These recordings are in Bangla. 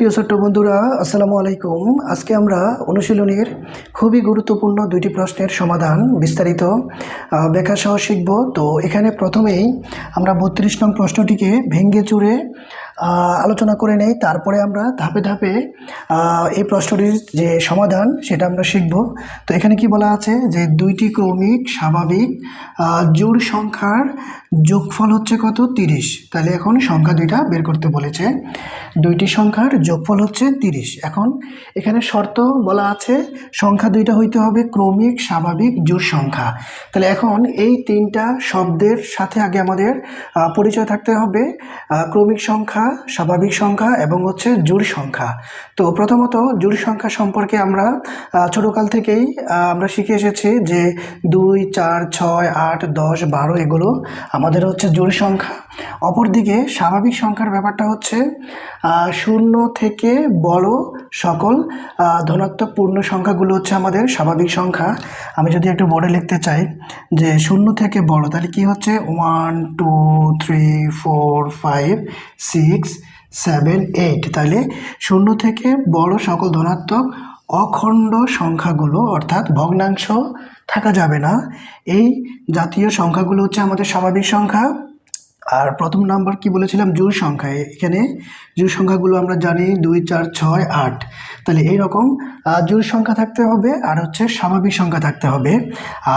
প্রিয় ছোট্ট বন্ধুরা আসসালামু আলাইকুম। আজকে আমরা অনুশীলনের খুবই গুরুত্বপূর্ণ দুইটি প্রশ্নের সমাধান বিস্তারিত ব্যাখ্যাসহ ব্যাখ্যা সহ শিখব। তো এখানে প্রথমেই আমরা বত্রিশ নং প্রশ্নটিকে ভেঙ্গে আহ, আলোচনা করে নেই। তারপরে আমরা ধাপে ধাপে এই প্রশ্নটির যে সমাধান, সেটা আমরা শিখব। তো এখানে কি বলা আছে? যে দুইটি ক্রমিক স্বাভাবিক জোড় সংখ্যার যোগফল হচ্ছে কত? তিরিশ। তাহলে এখন সংখ্যা দুইটা বের করতে বলেছে। দুইটি সংখ্যার যোগফল হচ্ছে তিরিশ। এখন এখানে শর্ত বলা আছে, সংখ্যা দুইটা হইতে হবে ক্রমিক স্বাভাবিক জোড় সংখ্যা। তাহলে এখন এই তিনটা শব্দের সাথে আগে আমাদের পরিচয় থাকতে হবে। ক্রমিক সংখ্যা স্বাভাবিক সংখ্যা এবং হচ্ছে জোড় সংখ্যা। তো প্রথমত জোড় সংখ্যা সম্পর্কে আমরা ছোটকাল থেকেই আমরা শিখে এসেছি যে দুই, চার, ছয়, আট, দশ, বারো এগুলো আমাদের হচ্ছে জোড় সংখ্যা। অপরদিকে স্বাভাবিক সংখ্যার ব্যাপারটা হচ্ছে শূন্য থেকে বড় সকল ধনাত্মক পূর্ণ সংখ্যাগুলো হচ্ছে আমাদের স্বাভাবিক সংখ্যা। আমি যদি একটু বোর্ডে লিখতে চাই যে শূন্য থেকে বড়, তাহলে কি হচ্ছে? One two three four five six seven eight তাহলে শূন্য থেকে বড় সকল ধনাত্মক অখণ্ড সংখ্যাগুলো, অর্থাৎ ভগ্নাংশ, থাকা যাবে না। এই জাতীয় সংখ্যাগুলো হচ্ছে আমাদের স্বাভাবিক সংখ্যা। আর প্রথম নাম্বার কি বলেছিলাম? জোড় সংখ্যা। এখানে জোড় সংখ্যাগুলো আমরা জানি দুই, চার, ছয়, আট। তাহলে এইরকম জোড় সংখ্যা থাকতে হবে আর হচ্ছে স্বাভাবিক সংখ্যা থাকতে হবে।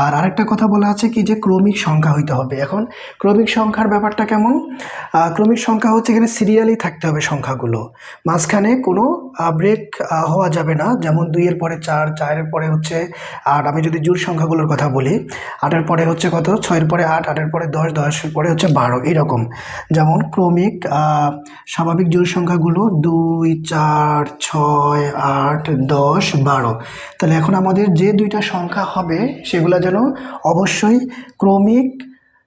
আর আরেকটা কথা বলা আছে কি যে ক্রমিক সংখ্যা হইতে হবে। এখন ক্রমিক সংখ্যার ব্যাপারটা কেমন? ক্রমিক সংখ্যা হচ্ছে এখানে সিরিয়ালি থাকতে হবে সংখ্যাগুলো। মাঝখানে কোনো ব্রেক হওয়া যাবে না। যেমন দুইয়ের পরে চার চারের পরে হচ্ছে আট। আমি যদি জোড় সংখ্যাগুলোর কথা বলি, আটের পরে হচ্ছে কত? ছয়ের পরে আট, আটের পরে দশ, দশের পরে হচ্ছে বারো। এইরকম যেমন ক্রমিক স্বাভাবিক জোড় সংখ্যাগুলো দুই, চার, ছয়, আট, দশ, বারো। তাহলে এখন আমাদের যে দুইটা সংখ্যা হবে, সেগুলো যেন অবশ্যই ক্রমিক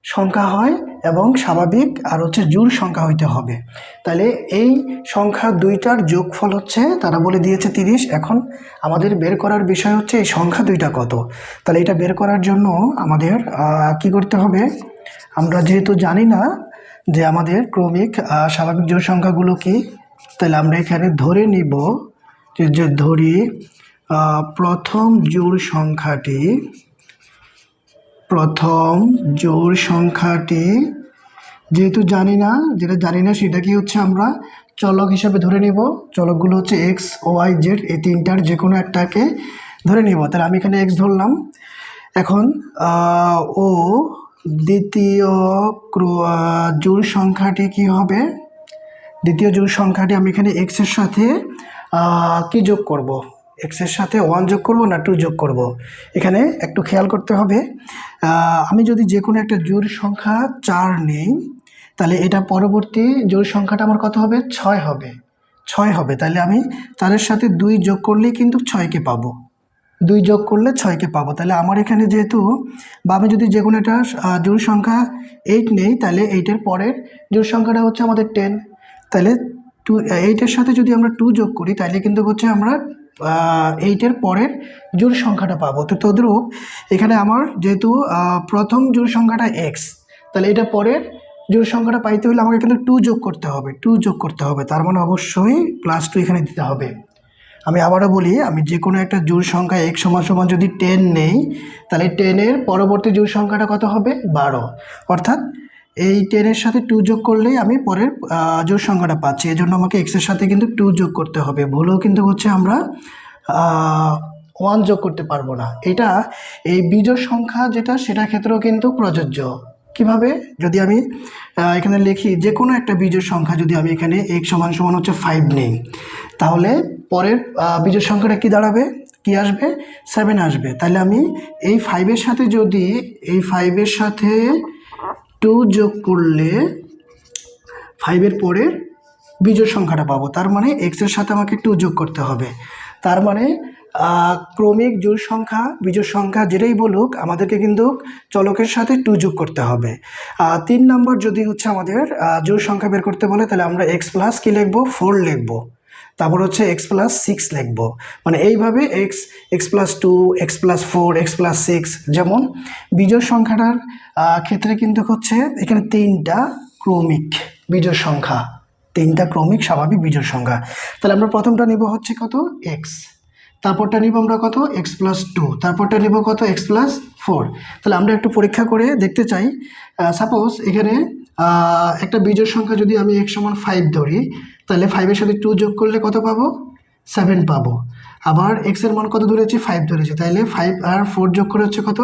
সংখ্যা হয় এবং স্বাভাবিক আর হচ্ছে জোড় সংখ্যা হইতে হবে। তাহলে এই সংখ্যা দুইটার যোগফল হচ্ছে, তারা বলে দিয়েছে তিরিশ, এখন আমাদের বের করার বিষয় হচ্ছে এই সংখ্যা দুইটা কত। তাহলে এটা বের করার জন্য আমাদের কি করতে হবে? আমরা যেহেতু জানি না যে আমাদের ক্রমিক স্বাভাবিক জোড় সংখ্যাগুলো কি? তাহলে আমরা এখানে ধরে নিব যে যে ধরি প্রথম জোড় সংখ্যাটি, প্রথম জোড় সংখ্যাটি, যেহেতু জানি না, যেটা জানি না সেটা কি হচ্ছে আমরা চলক হিসাবে ধরে নিব। চলকগুলো হচ্ছে এক্স ওয়াই জেড এই তিনটার যে কোনো একটাকে ধরে নিব। তাহলে আমি এখানে এক্স ধরলাম। এখন ও দ্বিতীয় জোড় সংখ্যাটি কি হবে? দ্বিতীয় জোড় সংখ্যাটি আমি এখানে এক্সের সাথে কি যোগ করব? এক্সের সাথে ওয়ান যোগ করব না টু যোগ করব? এখানে একটু খেয়াল করতে হবে। আমি যদি যে কোনো একটা জোড় সংখ্যা চার নেই, তাহলে এটা পরবর্তী জোড় সংখ্যাটা আমার কত হবে? ছয় হবে। ছয় হবে। তাহলে আমি চারের সাথে দুই যোগ করলেই কিন্তু ছয়কে পাবো। দুই যোগ করলে ছয়কে পাবো। তাহলে আমার এখানে যেহেতু বা আমি যদি যে কোনো একটা জোড় সংখ্যা এইট নেই, তাহলে এইটের পরের জোড় সংখ্যাটা হচ্ছে আমাদের টেন তাহলে টু এইটের সাথে যদি আমরা টু যোগ করি, তাহলে কিন্তু হচ্ছে আমরা এইটের পরের জোড় সংখ্যাটা পাবো। তো তদ্রূপ এখানে আমার যেহেতু প্রথম জোড় সংখ্যাটা এক্স তাহলে এটা পরের জোড় সংখ্যাটা পাইতে হলে আমাকে কিন্তু টু যোগ করতে হবে টু যোগ করতে হবে। তার মানে অবশ্যই প্লাস টু এখানে দিতে হবে। আমি আবারও বলি, আমি যে কোনো একটা জোড় সংখ্যা এক সমান সমান যদি টেন নেই, তাহলে টেনের পরবর্তী জোড় সংখ্যাটা কত হবে? বারো। অর্থাৎ এই টেনের সাথে টু যোগ করলেই আমি পরের জোড় সংখ্যাটা পাচ্ছি। এই জন্য আমাকে এক্সের সাথে কিন্তু টু যোগ করতে হবে। ভুলেও কিন্তু হচ্ছে আমরা ওয়ান যোগ করতে পারব না। এটা এই বিজোড় সংখ্যা যেটা, সেটার ক্ষেত্রেও কিন্তু প্রযোজ্য। কীভাবে? যদি আমি এখানে লিখি যে কোনো একটা বিজোড় সংখ্যা যদি আমি এখানে এক সমান সমান হচ্ছে ফাইভ নেই, তাহলে পরের বিজোড় সংখ্যাটা কি দাঁড়াবে? কি আসবে? সেভেন আসবে। তাহলে আমি এই ফাইভের সাথে যদি, এই ফাইভের সাথে টু যোগ করলে ফাইভের পরের বিজোড় সংখ্যাটা পাবো। তার মানে এক্সের সাথে আমাকে টু যোগ করতে হবে। তার মানে ক্রমিক জোড় সংখ্যা, বিজোড় সংখ্যা যেটাই বলুক, আমাদেরকে কিন্তু চলকের সাথে টু যোগ করতে হবে। তিন নম্বর যদি হচ্ছে আমাদের জোড় সংখ্যা বের করতে বলে, তাহলে আমরা এক্স প্লাস কী লিখব? ফোর লিখব। তারপর হচ্ছে এক্স প্লাস সিক্স লিখব। মানে এইভাবে X X plus two X plus four X plus six যেমন বিজোড় সংখ্যাটার ক্ষেত্রে কিন্তু হচ্ছে এখানে তিনটা ক্রমিক বিজোড় সংখ্যা। তিনটা ক্রমিক স্বাভাবিক বিজোড় সংখ্যা। তাহলে আমরা প্রথমটা নিব হচ্ছে কত? এক্স তারপরটা নিব আমরা কত? এক্স প্লাস টু তারপরটা নিব কত? এক্স প্লাস ফোর তাহলে আমরা একটু পরীক্ষা করে দেখতে চাই। সাপোজ এখানে একটা বিজোড় সংখ্যা যদি আমি এক্স সমান ফাইভ ধরি, তাহলে ফাইভের সাথে টু যোগ করলে কত পাবো? সেভেন পাবো। আবার এক্সের মান কত ধরেছি? ফাইভ ধরেছি। তাহলে ফাইভ আর ফোর যোগ করে হচ্ছে কত?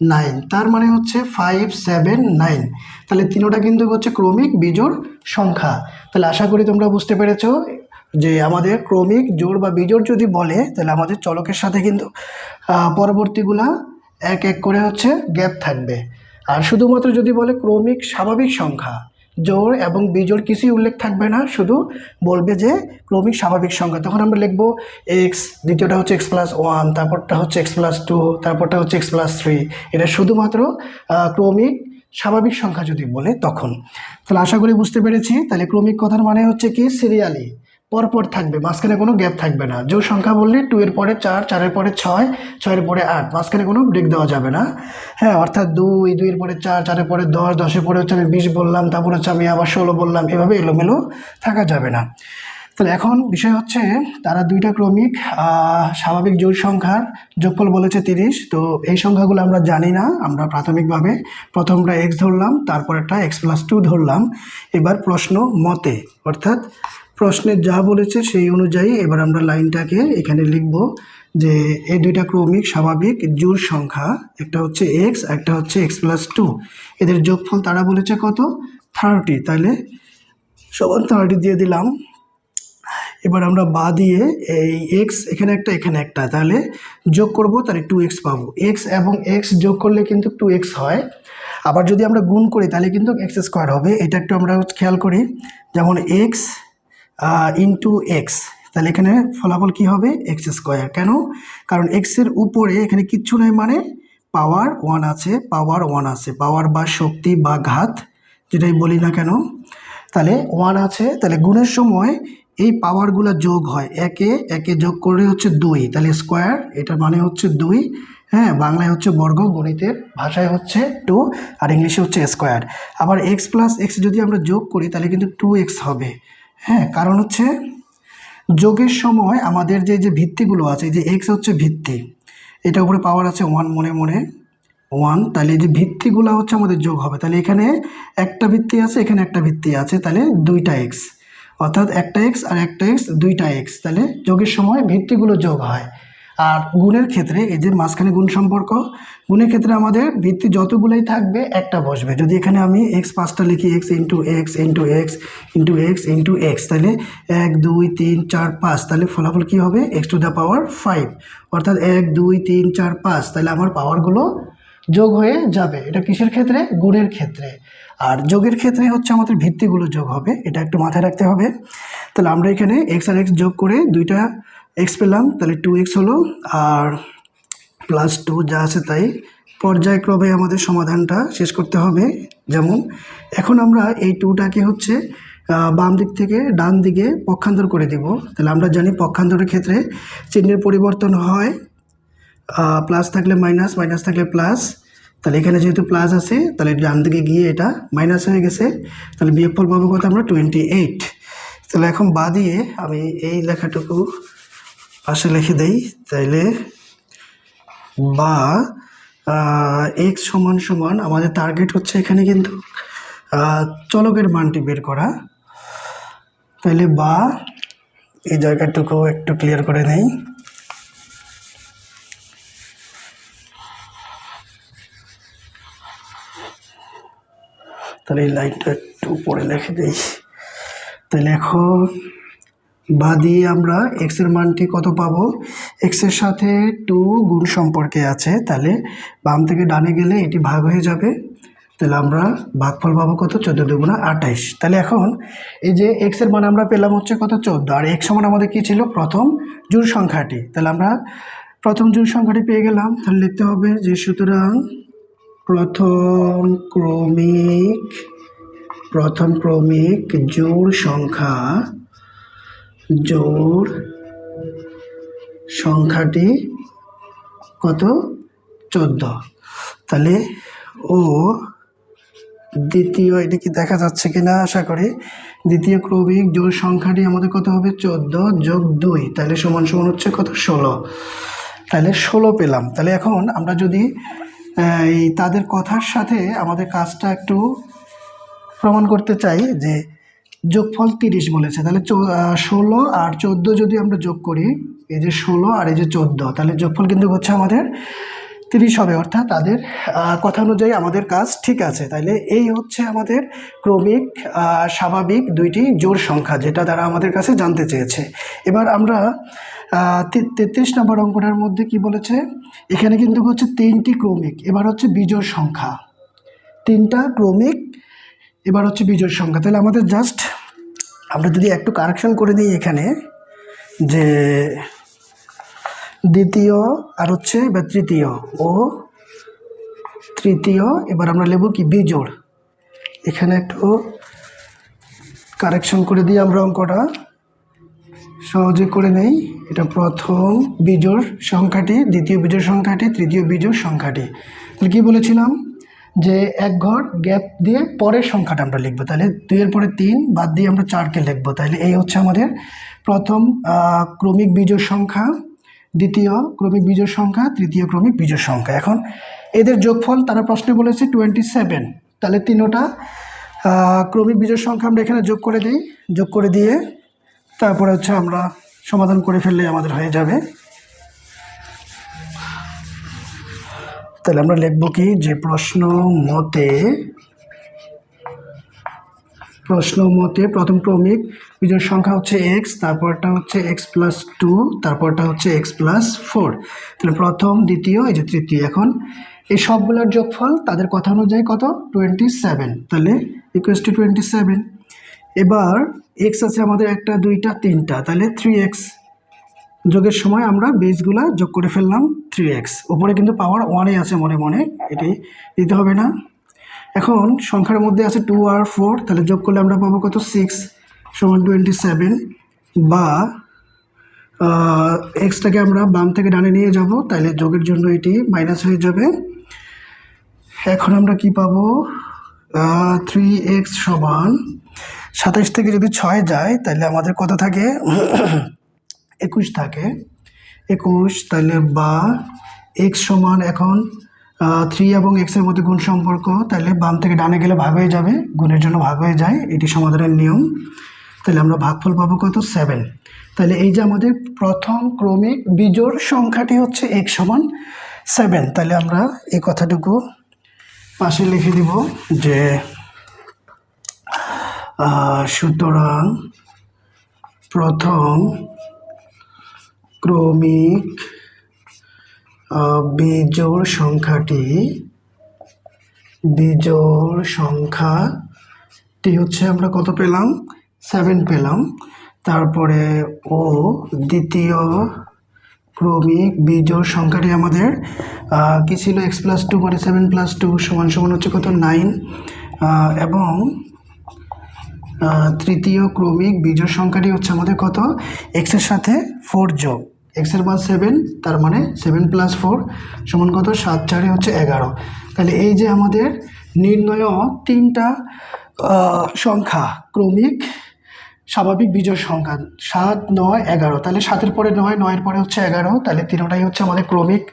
নাইন তার মানে হচ্ছে ফাইভ সেভেন নাইন তাহলে তিনোটা কিন্তু হচ্ছে ক্রমিক বিজোড় সংখ্যা। তাহলে আশা করি তোমরা বুঝতে পেরেছ। যে আমাদের ক্রমিক জোড় বা বিজোড় যদি বলে, তাহলে আমাদের চলকের সাথে কিন্তু পরবর্তীগুলা এক এক করে হচ্ছে গ্যাপ থাকবে। আর শুধুমাত্র যদি বলে ক্রমিক স্বাভাবিক সংখ্যা জোড় এবং বিজোড় কিছুই উল্লেখ থাকবে না, শুধু বলবে যে ক্রমিক স্বাভাবিক সংখ্যা। তখন আমরা লিখব এক্স দ্বিতীয়টা হচ্ছে এক্স প্লাস ওয়ান তারপরটা হচ্ছে এক্স প্লাস টু তারপরটা হচ্ছে এক্স প্লাস থ্রি এটা শুধুমাত্র ক্রমিক স্বাভাবিক সংখ্যা যদি বলে তখন। তাহলে আশা করি বুঝতে পেরেছি। তাহলে ক্রমিক কথার মানে হচ্ছে কি? সিরিয়ালি পরপর থাকবে, মাঝখানে কোনো গ্যাপ থাকবে না। জোর সংখ্যা বললে টু এর পরে চার, চারের পরে ছয়, ছয়ের পরে আট, মাঝখানে কোনো ব্রেক দেওয়া যাবে না। হ্যাঁ অর্থাৎ দুই দুইয়ের পরে চার, চারের পরে দশ, দশের পরে হচ্ছে আমি বিশ বললাম, তারপর হচ্ছে আমি আবার ষোলো বললাম, এভাবে এলোমেলো থাকা যাবে না। তাহলে এখন বিষয় হচ্ছে, তারা দুইটা ক্রমিক স্বাভাবিক জোড় সংখ্যার যোগফল বলেছে তিরিশ, তো এই সংখ্যাগুলো আমরা জানি না, আমরা প্রাথমিকভাবে প্রথমটা এক্স ধরলাম তারপর একটা এক্স প্লাস টু ধরলাম। এবার প্রশ্ন মতে, অর্থাৎ প্রশ্নে যা বলেছে সেই অনুযায়ী এবার আমরা লাইনটাকে এখানে লিখব যে এই দুইটা ক্রমিক স্বাভাবিক জোড় সংখ্যা, একটা হচ্ছে এক্স একটা হচ্ছে এক্স প্লাস টু এদের যোগফল তারা বলেছে কত? থার্টি তাহলে সমান থার্টি দিয়ে দিলাম। এবার আমরা বা দিয়ে এই এক্স এখানে একটা এখানে একটা। তাহলে যোগ করব, তাহলে টু এক্স পাবো। এক্স এবং এক্স যোগ করলে কিন্তু টু এক্স হয়। আবার যদি আমরা গুণ করি, তাহলে কিন্তু এক্স স্কোয়ার হবে। এটা একটু আমরা খেয়াল করি। যেমন এক্স ইন্টু এক্স তাহলে এখানে ফলাফল কি হবে? এক্স স্কোয়ার কেন? কারণ এক্সের উপরে এখানে কিচ্ছু নয় মানে পাওয়ার ওয়ান আছে পাওয়ার ওয়ান আছে। পাওয়ার বা শক্তি বা ঘাত, যেটাই বলি না কেন। তাহলে ওয়ান আছে। তাহলে গুণের সময় এই পাওয়ারগুলো যোগ হয়। একে একে যোগ করলে হচ্ছে দুই। তাহলে স্কোয়ার এটা মানে হচ্ছে দুই। হ্যাঁ বাংলায় হচ্ছে বর্গ, গণিতের ভাষায় হচ্ছে টু আর ইংলিশে হচ্ছে স্কোয়ার আবার এক্স প্লাস এক্স যদি আমরা যোগ করি, তাহলে কিন্তু টু এক্স হবে। হ্যাঁ কারণ হচ্ছে যোগের সময় আমাদের যে যে ভিত্তিগুলো আছে যে এক্স হচ্ছে ভিত্তি, এটা উপরে পাওয়ার আছে ওয়ান মনে মনে ওয়ান তাহলে যে ভিত্তিগুলো হচ্ছে আমাদের যোগ হবে। তাহলে এখানে একটা ভিত্তি আছে, এখানে একটা ভিত্তি আছে, তাহলে দুইটা এক্স অর্থাৎ একটা এক্স আর একটা এক্স দুইটা এক্স তাহলে যোগের সময় ভিত্তিগুলো যোগ হয়। আর গুণের ক্ষেত্রে, এই যে মাঝখানে গুণ সম্পর্ক, গুণের ক্ষেত্রে আমাদের ভিত্তি যতগুলোই থাকবে, একটা বসবে। যদি এখানে আমি এক্স পাঁচটা লিখি X into X into X into X into X তাহলে এক, দুই, তিন, চার, পাঁচ, তাহলে ফলাফল কী হবে? X to the power five অর্থাৎ এক, দুই, তিন, চার, পাঁচ, তাহলে আমার পাওয়ারগুলো যোগ হয়ে যাবে। এটা কিসের ক্ষেত্রে? গুণের ক্ষেত্রে। আর যোগের ক্ষেত্রে হচ্ছে আমাদের ভিত্তিগুলো যোগ হবে। এটা একটু মাথায় রাখতে হবে। তাহলে আমরা এখানে এক্স আর এক্স যোগ করে দুইটা এক্স পেলাম, তাহলে টু এক্স হলো, আর প্লাস টু যা আছে তাই। পর্যায়ক্রমে আমাদের সমাধানটা শেষ করতে হবে, যেমন এখন আমরা এই টুটাকে হচ্ছে বাম দিক থেকে ডান দিকে পক্ষান্তর করে দিব। তাহলে আমরা জানি পক্ষান্তরের ক্ষেত্রে চিহ্নের পরিবর্তন হয় প্লাস থাকলে মাইনাস মাইনাস থাকলে প্লাস তাহলে এখানে যেহেতু প্লাস আছে, তাহলে ডান দিকে গিয়ে এটা মাইনাস হয়ে গেছে। তাহলে বিয়োগফল পাবো কত আমরা টোয়েন্টি এইট তাহলে এখন বা দিয়ে আমি এই লেখাটুকু পাশে লিখে দেই, তাইলে বা এক্স সমান সমান, আমাদের টার্গেট হচ্ছে এখানে কিন্তু চলকের মানটি বের করা। তাইলে বা, এই জায়গাটুকু একটু ক্লিয়ার করে নেই। তাহলে এই লাইনটা একটু উপরে লিখে দিই। তাহলে এখন বা দিয়ে আমরা এক্সের মানটি কত পাবো? এক্সের সাথে টু গুণ সম্পর্কে আছে, তাহলে বাম থেকে ডানে গেলে এটি ভাগ হয়ে যাবে। তাহলে আমরা ভাগফল পাবো কত? চোদ্দ দুগুণা আঠাইশ। তাহলে এখন এই যে এক্সের মান আমরা পেলাম হচ্ছে কত? চোদ্দ। আর এক্স সমান আমাদের কী ছিল? প্রথম জোড় সংখ্যাটি। তাহলে আমরা প্রথম জোড় সংখ্যাটি পেয়ে গেলাম। তাহলে লিখতে হবে যে সুতরাং প্রথম ক্রমিক প্রথম ক্রমিক জোর সংখ্যা জোড় সংখ্যাটি কত? চোদ্দ। তাহলে ও দ্বিতীয়, এটা কি দেখা যাচ্ছে কি না আশা করি। দ্বিতীয় ক্রমিক জোড় সংখ্যাটি আমাদের কত হবে? চোদ্দ যোগ দুই, তাহলে সমান সমান হচ্ছে কত? ষোলো। তাহলে ষোলো পেলাম। তাহলে এখন আমরা যদি এই তাদের কথার সাথে আমাদের কাজটা একটু প্রমাণ করতে চাই যে যোগফল তিরিশ বলেছে, তাহলে ষোলো আর চোদ্দ যদি আমরা যোগ করি, এই যে ষোলো আর এই যে চোদ্দ, তাহলে যোগফল কিন্তু হচ্ছে আমাদের তিরিশ হবে, অর্থাৎ তাদের কথা অনুযায়ী আমাদের কাজ ঠিক আছে। তাইলে এই হচ্ছে আমাদের ক্রমিক স্বাভাবিক দুইটি জোর সংখ্যা, যেটা তারা আমাদের কাছে জানতে চেয়েছে। এবার আমরা তেত্রিশ নম্বর অঙ্কটার মধ্যে কি বলেছে? এখানে কিন্তু হচ্ছে তিনটি ক্রমিক, এবার হচ্ছে বিজোড় সংখ্যা। তিনটা ক্রমিক এবার হচ্ছে বিজোড় সংখ্যা। তাহলে আমাদের জাস্ট আমরা যদি একটু কারেকশন করে দিই এখানে, যে দ্বিতীয় আর হচ্ছে বা তৃতীয় ও তৃতীয়, এবার আমরা নেব কি? বিজোড়। এখানে একটু কারেকশন করে দিই আমরা অঙ্কটা। সহজে করে নেই। এটা প্রথম বিজোড় সংখ্যাটি, দ্বিতীয় বিজোড় সংখ্যাটি, তৃতীয় বিজোড় সংখ্যাটি। তাহলে কী বলেছিলাম? যে এক ঘর গ্যাপ দিয়ে পরের সংখ্যাটা আমরা লিখব। তাহলে দুইয়ের পরে তিন বাদ দিয়ে আমরা চারকে লিখব। তাহলে এই হচ্ছে আমাদের প্রথম ক্রমিক বিজোড় সংখ্যা, দ্বিতীয় ক্রমিক বিজোড় সংখ্যা, তৃতীয় ক্রমিক বিজোড় সংখ্যা। এখন এদের যোগফল তারা প্রশ্নে বলেছে টোয়েন্টি সেভেন তাহলে তিনোটা ক্রমিক বিজোড় সংখ্যা আমরা এখানে যোগ করে দিই। যোগ করে দিয়ে তারপরে হচ্ছে আমরা সমাধান করে ফেললে আমাদের হয়ে যাবে। তাহলে আমরা লিখব কি? যে প্রশ্ন মতে প্রশ্ন মতে প্রথম ক্রমিক বিজোড় সংখ্যা হচ্ছে এক্স তারপরটা হচ্ছে এক্স প্লাস টু তারপরটা হচ্ছে এক্স প্লাস ফোর তাহলে প্রথম, দ্বিতীয়, এই যে তৃতীয় এখন, এই সবগুলোর যোগফল তাদের কথা অনুযায়ী কত? টোয়েন্টি সেভেন তাহলে ইকুয়েস টু টোয়েন্টি সেভেন এবার এক্স আছে আমাদের একটা, দুইটা, তিনটা, তাহলে থ্রি এক্স যোগের সময় আমরা বেসগুলা যোগ করে ফেললাম থ্রি এক্স উপরে কিন্তু পাওয়ার ওয়ানে আছে মনে মনে, এটি দিতে হবে না। এখন সংখ্যার মধ্যে আছে টু আর ফোর তাহলে যোগ করলে আমরা পাবো কত? সিক্স সমান টোয়েন্টি সেভেন বা এক্সটাকে আমরা বাম থেকে ডানে নিয়ে যাব, তাহলে যোগের জন্য এটি মাইনাস হয়ে যাবে। এখন আমরা কি পাবো? থ্রি এক্স সমান সাতাইশ থেকে যদি ছয় যায়, তাহলে আমাদের কত থাকে? একুশ থাকে। একুশ তাহলে বা এক্স সমান এখন থ্রি এবং এক্সের মধ্যে গুণ সম্পর্ক, তাহলে বাম থেকে ডানে গেলে ভাগ হয়ে যাবে, গুণের জন্য ভাগ হয়ে যায়, এটি সমাধানের নিয়ম। তাহলে আমরা ভাগফল পাবো কত? সেভেন তাহলে এই যে আমাদের প্রথম ক্রমিক বিজোড় সংখ্যাটি হচ্ছে এক সমান সেভেন তাহলে আমরা এই কথাটুকু পাশে লিখে দিব যে সুতরাং প্রথম ক্রমিক বিজোড় সংখ্যাটি বিজোড় সংখ্যাটি হচ্ছে আমরা কত পেলাম? সেভেন পেলাম। তারপরে ও, দ্বিতীয় ক্রমিক বিজোড় সংখ্যাটি আমাদের কি ছিল? এক্স প্লাস টু মানে সেভেন প্লাস টু সমান সমান হচ্ছে কত? নাইন এবং তৃতীয় ক্রমিক বিজোড় সংখ্যাটি হচ্ছে আমাদের কত? এক্সের সাথে ফোর যোগ। এক্সের মান সেভেন তার মানে সেভেন প্লাস ফোর সমান কত? সাত, চারে হচ্ছে এগারো। তাহলে এই যে আমাদের নির্ণয় তিনটা সংখ্যা ক্রমিক স্বাভাবিক বিজোড় সংখ্যা সাত, নয়, এগারো। তাহলে সাতের পরে নয়, নয়ের পরে হচ্ছে এগারো। তাহলে তিনোটাই হচ্ছে আমাদের ক্রমিক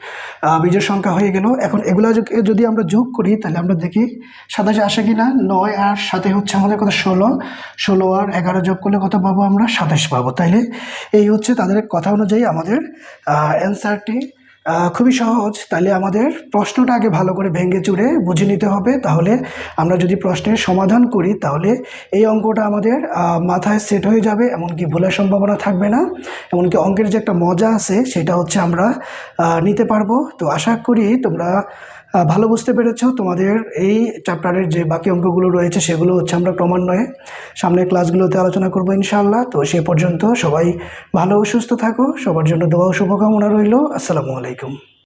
বিজোড় সংখ্যা হয়ে গেল। এখন এগুলো যদি- যদি আমরা যোগ করি, তাহলে আমরা দেখি সাতাশে আসে কি না নয় আর সাথে হচ্ছে আমাদের কত ষোলো। ষোলো আর এগারো যোগ করলে কত পাবো আমরা? সাতাশ পাবো। তাইলে এই হচ্ছে তাদের কথা অনুযায়ী আমাদের অ্যান্সারটি খুবই সহজ। তাহলে আমাদের প্রশ্নটা আগে ভালো করে ভেঙে চুড়ে বুঝে নিতে হবে। তাহলে আমরা যদি প্রশ্নের সমাধান করি, তাহলে এই অঙ্কটা আমাদের মাথায় সেট হয়ে যাবে, এমনকি ভুলের সম্ভাবনা থাকবে না। এমনকি অঙ্কের যে একটা মজা আছে, সেটা হচ্ছে আমরা নিতে পারব। তো আশা করি তোমরা ভালো বুঝতে পেরেছ। তোমাদের এই চ্যাপ্টারের যে বাকি অঙ্কগুলো রয়েছে, সেগুলো হচ্ছে আমরা ক্রমান্বয়ে সামনের ক্লাসগুলোতে আলোচনা করব ইনশাআল্লাহ। তো সে পর্যন্ত সবাই ভালো ও সুস্থ থাকো। সবার জন্য দোয়া শুভকামনা রইল। আসসালামু আলাইকুম।